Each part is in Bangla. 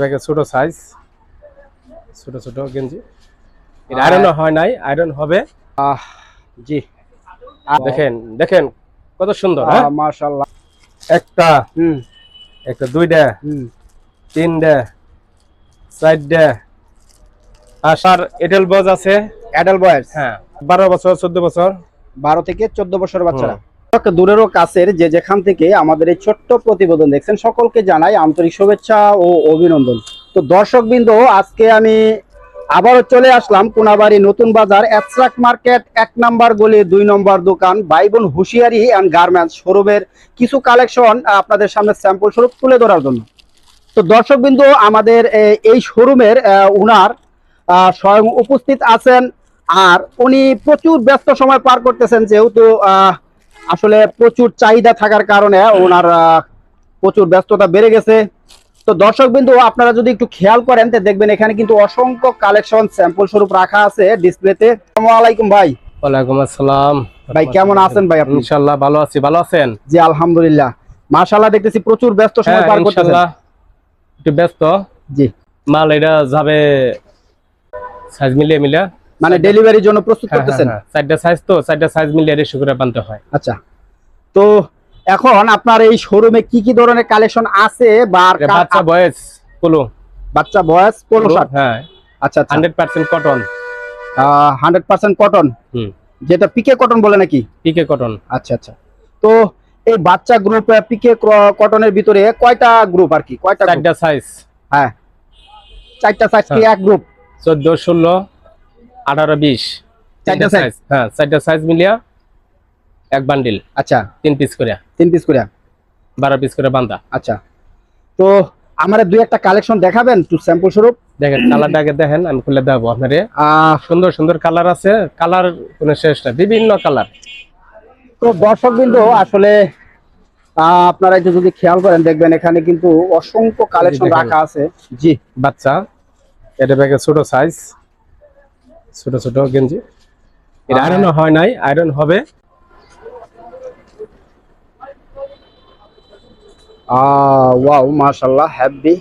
ব্যাগে ছোট সাইজ ছোট ছোট গেঞ্জি। আয়রন হয় নাই আয়রন হবে। আহ জি। দেখেন দেখেন কত সুন্দর হ্যাঁ? মাশাআল্লাহ। একটা হুম। একটা দুইটা হুম। তিনটা চারটা আসার এটেল বজ আছে? অ্যাডাল্ট বয়স হ্যাঁ। বারো বছর চোদ্দ বছর? বারো থেকে চোদ্দ বছর বাচ্চারা। দূরেরও কাছের যে যেখান থেকে আমাদের এই ছোট্ট প্রতিবেদন দেখছেন সকলকে জানাই আন্তরিক শুভেচ্ছা ও অভিনন্দন। তো দর্শক বিন্দু আজকে আমি আবারও চলে আসলাম কোনাবাড়ি নতুন বাজার অ্যাট্রাক মার্কেট এক নাম্বার গলি দুই নম্বর দোকান বাইবন হুঁশিয়ারি অ্যান্ড গার্মেন্টস শোরুমের কিছু কালেকশন আপনাদের সামনে স্যাম্পল স্বরূপ তুলে ধরার জন্য। তো দর্শক বিন্দু আমাদের এই শোরুমের উনার স্বয়ং উপস্থিত আছেন আর উনি প্রচুর ব্যস্ত সময় পার করতেছেন যেহেতু আহ, আসলে প্রচুর চাহিদা থাকার কারণে ওনার প্রচুর ব্যস্ততা বেড়ে গেছে। তো দর্শক বিন্দু আপনারা যদি একটু খেয়াল করেন তো দেখবেন এখানে কিন্তু অসংখ্য কালেকশন স্যাম্পল স্বরূপ রাখা আছে ডিসপ্লেতে আসসালামু আলাইকুম ভাই। ওয়ালাইকুম আসসালাম। ভাই কেমন আছেন ভাই আপনি? ইনশাল্লাহ ভালো আছি। ভালো আছেন? জি আলহামদুলিল্লাহ। মাশাআল্লাহ দেখতেছি প্রচুর ব্যস্ত সময় হ্যাঁ, পার করতেছেন। ইনশাল্লাহ একটু ব্যস্ত। জি। মাল এটা যাবে সাইজ মিলিয়ে মিলিয়ে। মানে ডেলিভারির জন্য প্রস্তুত হ্যাঁ, করতেছেন? হ্যাঁ, হ্যাঁ। চারটা সাইজ তো চারটা সাইজ মিলিয়ে রেশি করে বানতে হয়। আচ্ছা। তো এখন আপনার এই শোরুমে কি কি ধরনের কালেকশন আছে বা বাচ্চা বয়স পোলো বাচ্চা বয়স পনেরো ষাট হ্যাঁ। আচ্ছা আচ্ছা। Hundred percent cotton hundred percent cotton হুম। যেটা পিকে কটন বলে নাকি? পিকে কটন আচ্ছা আচ্ছা। তো এই বাচ্চা গ্রুপ পিকে কটনের ভিতরে কয়টা গ্রুপ আর কি? কয়টা? চারটা সাইজ হ্যাঁ। চারটা সাইজ কি এক গ্রুপ চোদ্দ ষোলো আঠারো বিশ। চারটা সাইজ হ্যাঁ চারটা সাইজ মিলিয়া এক বান্ডিল আচ্ছা। তিন পিস করে তিন পিস করে বারো পিস করে বান্ধা আচ্ছা। তো আমার দুই একটা কালেকশন দেখাবেন টু স্যাম্পল স্বরূপ? দেখেন কালারটা আগে দেখেন আমি খুলে দেবো আপনারে। আহ, সুন্দর সুন্দর কালার আছে। কালার কোনো শেষ না বিভিন্ন কালার তো দর্শক বিন্দু আসলে আপনারা একটু যদি খেয়াল করেন দেখবেন এখানে কিন্তু অসংখ্য কালেকশন রাখা আছে। জি বাচ্চা এটা ব্যাগে ছোট সাইজ ছোট ছোট গেঞ্জি। এটা হয় নাই আয়রন হবে। ওয়াও মাশাআল্লাহ হ্যাপি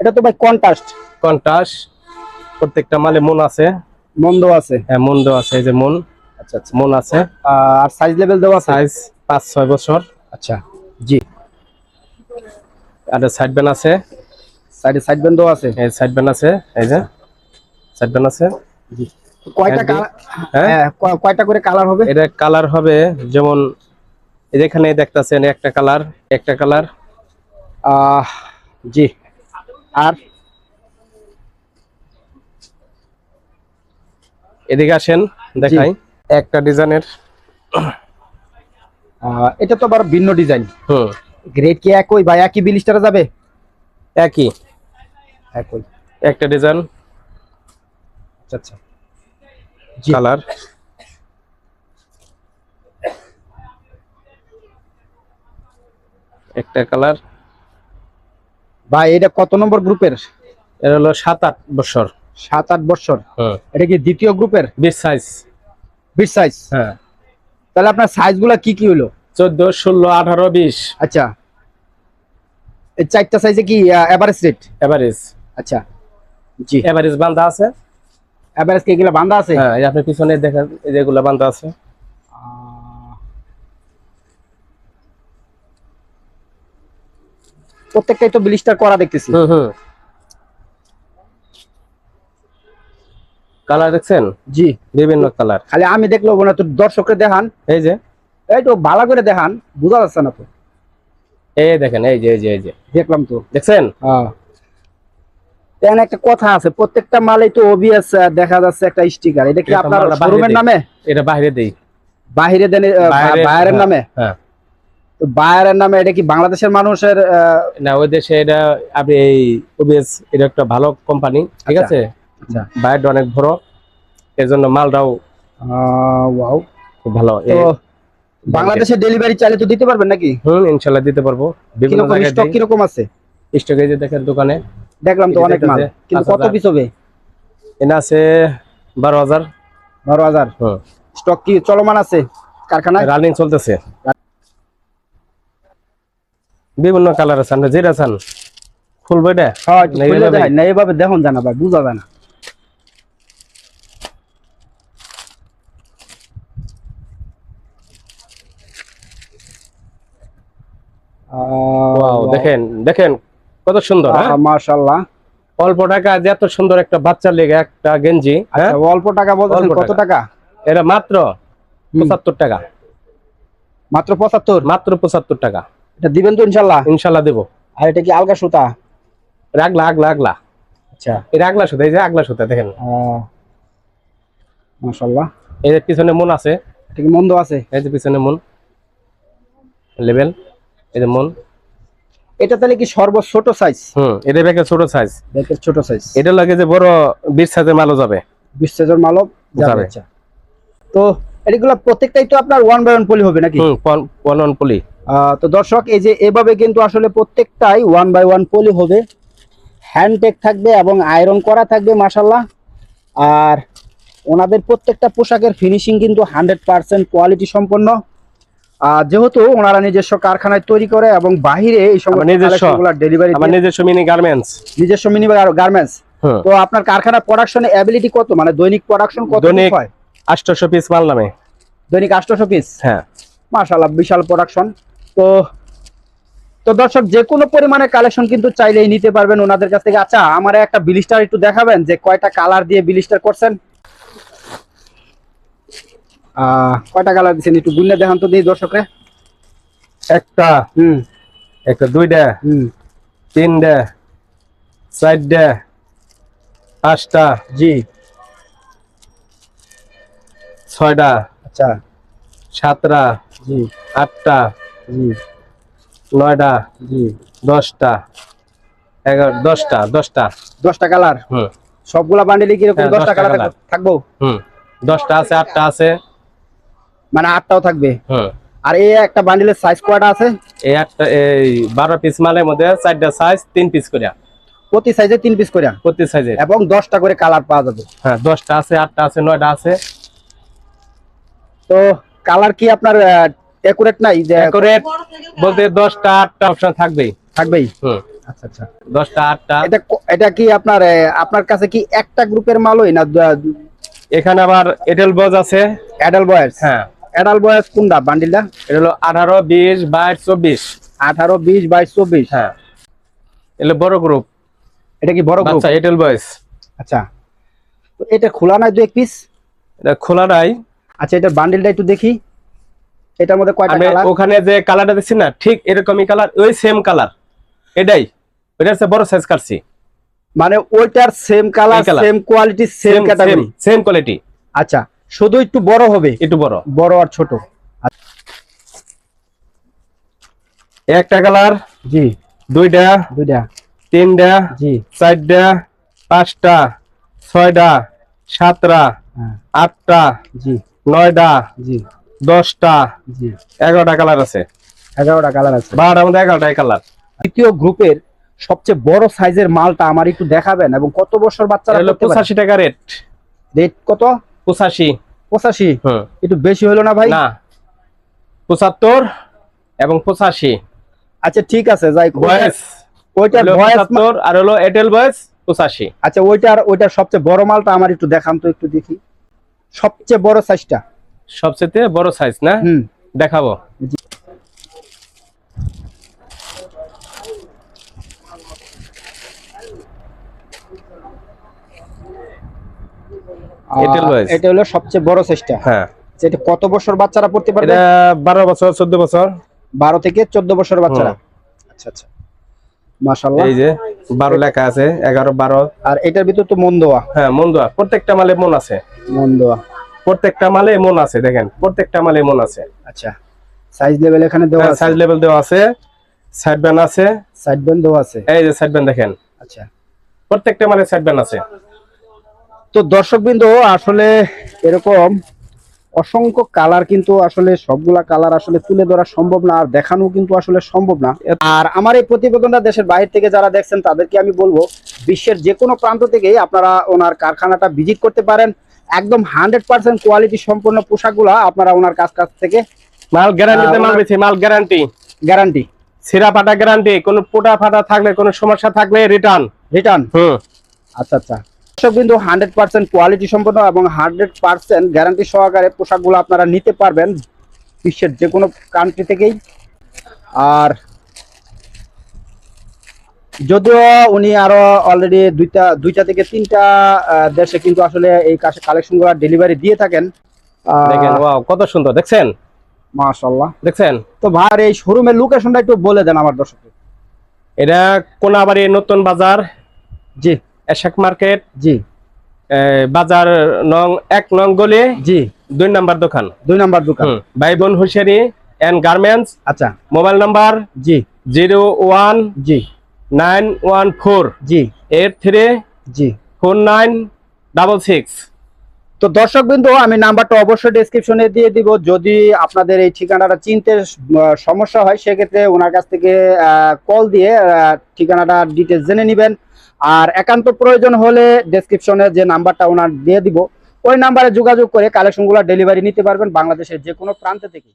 এটা তো ভাই কন্ট্রাস্ট কন্টাস প্রত্যেকটা মালে মন আছে। মন্দ আছে। হ্যাঁ মন দেওয়া আছে এই যে মন। আচ্ছা আচ্ছা। মন আছে। আর সাইজ লেভেল দেওয়া আছে? সাইজ পাঁচ ছয় বছর। আচ্ছা জি। আর সাইড ব্যান আছে। সাইডে সাইড দেওয়া আছে? এই সাইড ব্যান আছে এই যে। সাইড ব্যান আছে। কয়টা হ্যাঁ, হ্যাঁ কয়- কয়টা করে কালার হবে? এটা কালার হবে যেমন এই যে দেখতেছেন একটা কালার একটা কালার জি। আর? এদিকে আসেন দেখাই। একটা ডিজাইনের এটা তো আবার ভিন্ন ডিজাইন হুম। গ্রেড কি একই বা একই বিলিস্টারে যাবে? একই। একই। একটা ডিজাইন আচ্ছা আচ্ছা। কালার একটা কালার ভাই এটা কত নম্বর গ্রুপের? এটা হলো সাত আট বছর। সাত আট বছর? এটা কি দ্বিতীয় গ্রুপের? বিশ সাইজ বিশ সাইজ হ্যাঁ। তাহলে আপনার সাইজগুলা কি কি হলো? চোদ্দ ষোলো আঠারো বিশ। আচ্ছা। এই চারটা সাইজে কি এভারেজ রেট এভারেজ আচ্ছা। জি। এভারেজ বান্ধা আছে? এভারেজ কি এগুলা আছে? হ্যাঁ এই আপনি পিছনে দেখেন যেগুলো আছে। প্রত্যেকটাই তো ব্লিস্টার করা দেখতেছি। হুম হুম। কালার দেখছেন? জি। বিভিন্ন কালার খালি আমি দেখল না তো দর্শককে দেখান। এই যে। এই তো ভালো করে দেখান বোঝা যাচ্ছে না তো। এই দেখেন এই যে এই যে এই যে। দেখলাম তো। দেখছেন? হ্যাঁ। এখানে একটা কথা আছে প্রত্যেকটা মালেই তো ওবিএস দেখা যাচ্ছে একটা স্টিকার এটা কি আপনার শোরুমের নামে? এটা বাইরে দেই। বাহিরে দেন বাইরের হ্যাঁ, নামে? হ্যাঁ। তো বাইরের নামে এটা কি বাংলাদেশের মানুষের না ওই দেশে এটা আপনি এই ওবিএস এটা একটা ভালো কোম্পানি ঠিক আচ্ছা। আছে? আচ্ছা। বাইরে অনেক বড়। এর জন্য মালটাও ওয়াও খুব ভালো। বাংলাদেশে ডেলিভারি চাইলে তো দিতে পারবেন নাকি? হুম ইনশাল্লাহ দিতে পারব। বিভিন্ন স্টক কীরকম আছে? স্টকে যে দেখেন দোকানে দেখলাম তো অনেক মাল। কিন্তু কত পিস হবে? এনে আছে বারো হাজার। বারো হাজার? স্টক কি চলমান আছে কারখানায়? রানিং চলতেছে। বিভিন্ন কালার আছে আপনি যেটা চান। ফুল বইটা হ্যাঁ না, এইভাবে দেখুন জানা ভাই বুঝা যায় না। দেখেন দেখেন কত সুন্দর হ্যাঁ? মাশাআল্লাহ। অল্প টাকা যে এত সুন্দর একটা বাচ্চার লেগে একটা গেঞ্জি হ্যাঁ? আচ্ছা, অল্প টাকা বলতেছেন কত টাকা। এটা মাত্র পঁচাত্তর টাকা। মাত্র পঁচাত্তর? মাত্র পঁচাত্তর টাকা। এটা দিবেন তো ইনশাল্লাহ ইনশাল্লাহ দেবো। আর এটা কি আলগা সুতা? আগলা আগলা আগলা। আচ্ছা। এটা আগলা সুতা এই যে আগলা সুতা দেখেন। মাশাআল্লাহ। এই যে পিছনে মন আছে। এটা কি মন্দ আছে? এই যে পিছনে মন। লেভেল এই যে মন। এটা তাহলে কি সর্বোচ্চ ছোট সাইজ হুম এটা ব্যাগের ছোট সাইজ ব্যাকের ছোট সাইজ এটা লাগে যে বড় বিশ সাইজের মালও যাবে। বিশ সাইজের মালব যাবে। আচ্ছা। তো এগুলো প্রত্যেকটাই তো আপনার ওয়ান বাই ওয়ান পলি হবে নাকি? হুম পলন পলি আহ, তো দর্শক এই যে এভাবে কিন্তু আসলে প্রত্যেকটাই ওয়ান বাই ওয়ান পলি হবে। হ্যান্ডটেক থাকবে এবং আয়রন করা থাকবে মাসাল্লাহ আর ওনাদের প্রত্যেকটা পোশাকের ফিনিশিং কিন্তু হান্ড্রেড পার্সেন্ট কোয়ালিটি সম্পন্ন। যেহেতু ওনারা নিজস্ব কারখানায় তৈরি করে এবং বাহিরে এই সমস্ত ডেলিভারি নিজস্ব মিনি গার্মেন্টস নিজস্ব মিনি গার্মেন্টস তো আপনার কারখানার প্রোডাকশন অ্যাবিলিটি কত? মানে দৈনিক প্রোডাকশন কত দৈনিক- হয়? আটশোশো পিস মাল নামে। দৈনিক আটশোশো পিস হ্যাঁ। মাশাআল্লাহ বিশাল প্রোডাকশন তো তো দর্শক যে কোনো পরিমাণে কালেকশন কিন্তু চাইলেই নিতে পারবেন ওনাদের কাছ থেকে। আচ্ছা আমার একটা বিলিস্টার একটু দেখাবেন যে কয়টা কালার দিয়ে বিলিস্টার করছেন? কয়টা কালার দিচ্ছেন একটু গুন্নে দেখান তো দিই দর্শকরে। একটা হুম। একটা দুইটা হুম। তিনটা চারটা পাঁচটা জি। ছয়টা আচ্ছা। সাতটা জি। আটটা জি। নয়টা জি। দশটা এগারো দশটা দশটা। দশটা কালার? হুম। সবগুলা বান্ডিলে কীরকম হ্যাঁ, দশটা কালার। থাকব? হুম। দশটা আছে আটটা আছে। মানে আটটাও থাকবে। আর এই একটা বান্ডিলের সাইজ কয়টা আছে? এই একটা এই বারো পিস মালের মধ্যে চারটা সাইজ তিন পিস করে। প্রতি সাইজে তিন পিস করে? প্রতি সাইজে এবং দশটা করে কালার পাওয়া যাবে। হ্যাঁ দশটা আছে আটটা আছে নয়টা আছে। তো কালার কি আপনার একুরেট নাই? যে Accurate বলতে দশটা আটটা অপশন থাকবেই। থাকবেই? হুম। আচ্ছা আচ্ছা। দশটা আটটা। এটা এটা কি আপনার আপনার কাছে কি একটা গ্রুপের মালই না এখানে আবার এটেল বজ আছে। অ্যাডাল বয়েস হ্যাঁ। অ্যাডাল বয়স কোনটা বান্ডিলটা? এটা হলো আঠারো বিশ বাইশ চব্বিশ। আঠারো বিশ বাইশ চব্বিশ। হ্যাঁ। এগুলো বড় গ্রুপ এটা কি বড় গ্রুপ বাচ্চা এটেল বয়স আচ্ছা। তো এটা খোলা নাই দু এক পিস এটা খোলা নাই। আচ্ছা এটা বান্ডিলটা একটু দেখি। এটার মধ্যে কয়টা কালার ওখানে যে কালারটা দেখছি না ঠিক এরকমই কালার ওই সেম কালার এটাই। ওইটা হচ্ছে বড় সাইজ কাটছি মানে ওইটার same colour same quality same category same quality আচ্ছা। শুধু একটু বড় হবে? একটু বড়। বড় আর ছোট? একটা কালার জি। দুইটা দুইটা। তিনটা জি। চারটা পাঁচটা ছয়টা সাতটা হ্যাঁ। আটটা জি। নয়টা জি। দশটা জি। এগারোটা কালার আছে। এগারোটা কালার আছে। বারোটার মধ্যে এগারোটাই কালার। দ্বিতীয় গ্রুপের সবচেয়ে বড় সাইজের মালটা আমার একটু দেখাবেন এবং কত বছর বাচ্চারা পঁচাশি টাকা রেট। রেট কত? পঁচাশি। পঁচাশি। হুম। একটু বেশি হলো না ভাই? না। পঁচাত্তর এবং পঁচাশি। আচ্ছা ঠিক আছে যাই বয়স ওইটার বয়স পঁচাত্তর আর হলো এটেল বয়স পঁচাশি। আচ্ছা ওইটার ওইটার সবচেয়ে বড় মালটা আমার একটু দেখান তো একটু দেখি। সবচেয়ে বড় সাইজটা সবচেয়ে বড় সাইজ না? হুম। দেখাবো এটেল আহ, বয়স। এটা হলো সবচেয়ে বড় সাইজটা হ্যাঁ। এটা কত বছর বাচ্চারা পড়তে পারবে? এটা বছর চোদ্দ বছর। বারো থেকে চোদ্দ বছর বাচ্চারা। আচ্ছা আচ্ছা। মাশাল্লাহ এই যে বারো লেখা আছে এগারো বারো। আর এটার ভিতর তো মন হ্যাঁ মন প্রত্যেকটা মালে মন আছে। মন প্রত্যেকটা মালে মন আছে দেখেন। প্রত্যেকটা মালে মন আছে। আচ্ছা। সাইজ লেভেল এখানে দেওয়া আছে। সাইজ লেভেল দেওয়া আছে। সাইড ব্যান আছে। সাইড ব্যান্ড দেওয়া আছে। এই যে সাইড ব্যান দেখেন। আচ্ছা। প্রত্যেকটা মালে সাইড ব্যান আছে। তো দর্শকবৃন্দ আসলে এরকম অসংখ্য কালার কিন্তু আসলে সবগুলা কালার আসলে তুলে ধরা সম্ভব না আর দেখানো কিন্তু আসলে সম্ভব না। আর আমার এই প্রতিবেদনটা দেশের বাইরে থেকে যারা দেখছেন তাদেরকে আমি বলব বিশ্বের যে কোনো প্রান্ত থেকেই আপনারা ওনার কারখানাটা ভিজিট করতে পারেন। একদম হান্ড্রেড পার্সেন্ট কোয়ালিটি সম্পন্ন পোশাকগুলা আপনারা ওনার কাছ কাছ থেকে মাল গ্যারান্টিতে মাল বেশি মাল গ্যারান্টি গ্যারান্টি ছিঁড়া ফাটা গ্যারান্টি কোনো পোটা ফাটা থাকলে কোনো সমস্যা থাকলে রিটার্ন রিটার্ন হুম। আচ্ছা আচ্ছা। দর্শক বিন্দু হান্ড্রেড পার্সেন্ট কোয়ালিটি সম্পন্ন এবং হান্ড্রেড পার্সেন্ট গ্যারান্টি সহকারে পোশাকগুলো আপনারা নিতে পারবেন বিশ্বের যে কোনো কান্ট্রি থেকেই। আর যদিও উনি আরও অলরেডি দুইটা দুইটা থেকে তিনটা দেশে কিন্তু আসলে এই কালেকশন কালেকশনগুলো ডেলিভারি দিয়ে থাকেন। দেখেন ওয়াও কত সুন্দর দেখছেন? মাশাল্লাহ দেখছেন? তো ভাই এই শোরুমের লোকেশনটা একটু বলে দেন আমার দর্শকদের। এটা কোনাবাড়ি নতুন বাজার। জি। এশাক মার্কেট জি। বাজার নং এক নং গলি জি। দুই নাম্বার দোকান। দুই নাম্বার দোকান। ভাই বোন হুশিয়ারি এন্ড গার্মেন্টস আচ্ছা। মোবাইল নাম্বার জি। জিরো ওয়ান জি। Nine one four. জি। এইট থ্রি জি। Four nine double six. তো দর্শক বিন্দু আমি নাম্বারটা অবশ্যই ডেসক্রিপশনে দিয়ে দিব। যদি আপনাদের এই ঠিকানাটা চিনতে সমস্যা হয় সেক্ষেত্রে ওনার কাছ থেকে কল দিয়ে ঠিকানাটা ডিটেলস জেনে নেবেন। আর একান্ত প্রয়োজন হলে ডেসক্রিপশনে যে নাম্বারটা ওনার দিয়ে দিব, ওই নাম্বারে যোগাযোগ করে কালেকশনগুলো ডেলিভারি নিতে পারবেন বাংলাদেশের যে কোনো প্রান্ত থেকে।